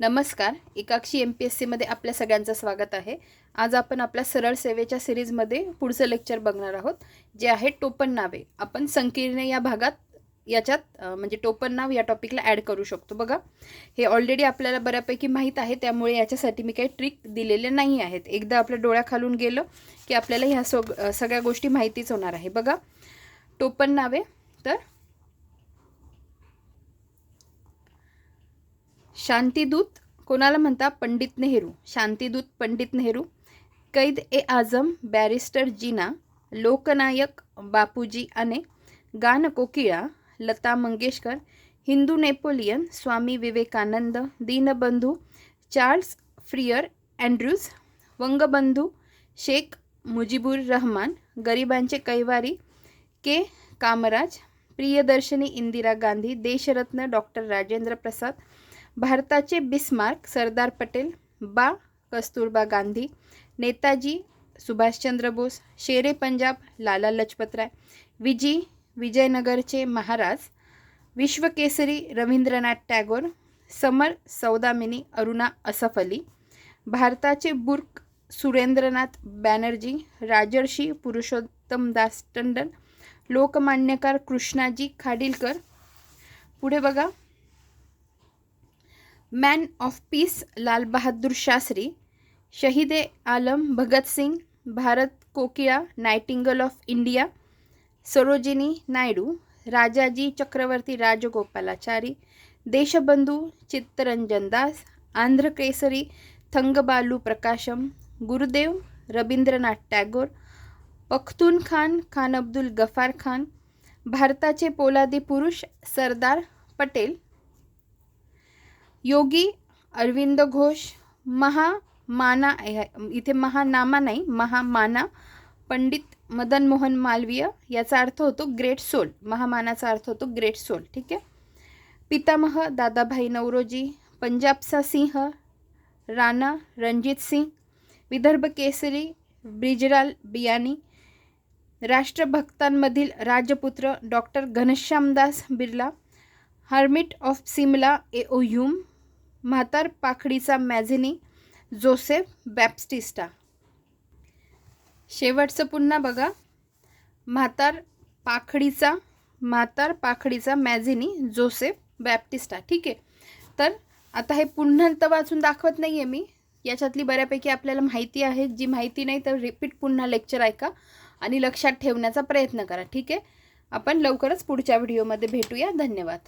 नमस्कार एकाक्षी M P S सीमध्ये आपल्या सगळ्यांचं स्वागत आहे. आज आपण आपल्या सरळ सेवेच्या सिरीजमध्ये पुढचं लेक्चर बघणार आहोत जे आहे टोपण नावे. आपण संकीर्ण या भागात याच्यात म्हणजे टोपण नाव या टॉपिकला ॲड करू शकतो बघा. हे ऑलरेडी आपल्याला बऱ्यापैकी माहीत आहे त्यामुळे याच्यासाठी मी काही ट्रिक दिलेले नाही आहेत. एकदा आपल्या डोळ्याखालून गेलं की आपल्याला ह्या सग सगळ्या गोष्टी माहितीच होणार आहे. बघा टोपण नावे तर शांतीदूत कोणाला म्हणता पंडित नेहरू शांतीदूत पंडित नेहरू कैद ए आझम बॅरिस्टर जीना लोकनायक बापूजी आने गान कोकिळा Lata Mangeshkar Hindu Napoleon Swami Vivekananda Deenbandhu Charles Freer Andrews Bangabandhu Sheikh Mujibur Rahman गरिबांचे कैवारी के. कामराज प्रियदर्शनी इंदिरा गांधी देशरत्न डॉक्टर राजेंद्र प्रसाद भारताचे बिस्मार्क सरदार पटेल बा. कस्तुरबा गांधी नेताजी सुभाषचंद्र बोस शेरे पंजाब लाला लजपतराय विजी विजयनगरचे महाराज विश्वकेसरी रवींद्रनाथ टागोर समर सौदामिनी अरुणा असफ अली भारताचे बुर्क सुरेंद्रनाथ बॅनर्जी राजर्षी पुरुषोत्तम दास टंडन लोकमान्यकार कृष्णाजी खाडीलकर. पुढे बघा. Man of peace Lal Bahadur Shastri Shaheed e Alam Bhagat Singh Bharat कोकिळा nightingale of India Sarojini Naidu Rajaji Chakravarti Rajagopalachari Deshbandhu Chittaranjan Das Andhra Kesari Thangabalu Prakasam Gurudev Rabindranath Tagore Pakhtun Khan Khan Abdul Ghaffar Khan भारताचे पोलादी पुरुष सरदार पटेल योगी अरविंद घोष महा माना इथे महानामा नाही महामाना पंडित मदन मोहन मालवीय याचा अर्थ होतो ग्रेट सोल. महामानाचा अर्थ होतो ग्रेट सोल ठीक आहे? पितामह दादाभाई नवरोजी पंजाबचा सिंह राणा रणजित सिंग विदर्भ केसरी ब्रिजलाल बियानी राष्ट्रभक्तांमधील राजपुत्र doctor Ghanshyamdas Birla hermit of Simla A O Hume म्हातार पाखडीचा मॅझिनी जोसेफ बॅप्टिस्टा. शेवटचं पुन्हा बघा. म्हातार पाखडीचा म्हातार पाखडीचा मॅझिनी जोसेफ बॅप्टिस्टा. ठीक आहे. तर आता हे पुन्हा तर वाचून दाखवत नाही आहे मी. याच्यातली बऱ्यापैकी आपल्याला माहिती आहे. जी माहिती नाही तर रिपीट पुन्हा लेक्चर ऐका आणि लक्षात ठेवण्याचा प्रयत्न करा. ठीक आहे? आपण लवकरच पुढच्या व्हिडिओमध्ये भेटूया. धन्यवाद.